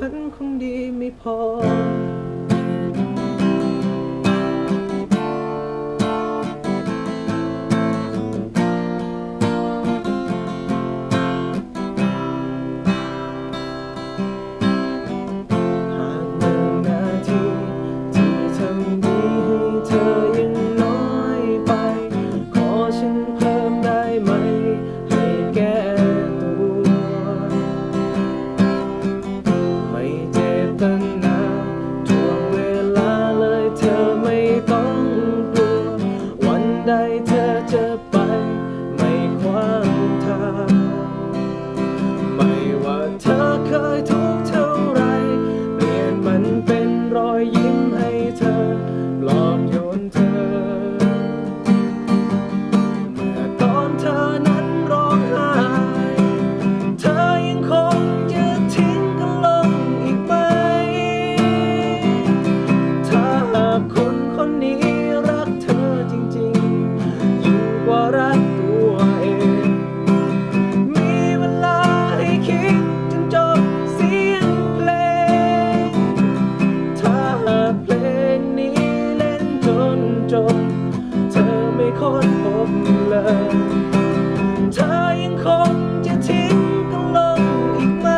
ฉันคงดีไม่พอ คนพบเลยเธอยังคงจะทิ้งกันลงอีกไหม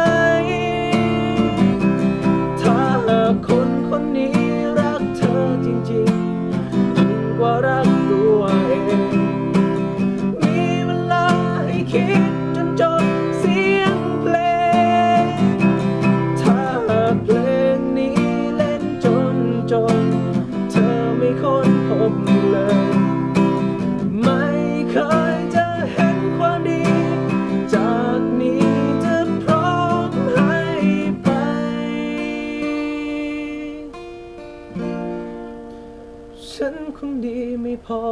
ถ้าหากคนคนนี้รักเธอจริงๆยิ่งกว่ารักตัวเอง มีเวลาให้คิดจนจบ ฉันคงดีไม่พอ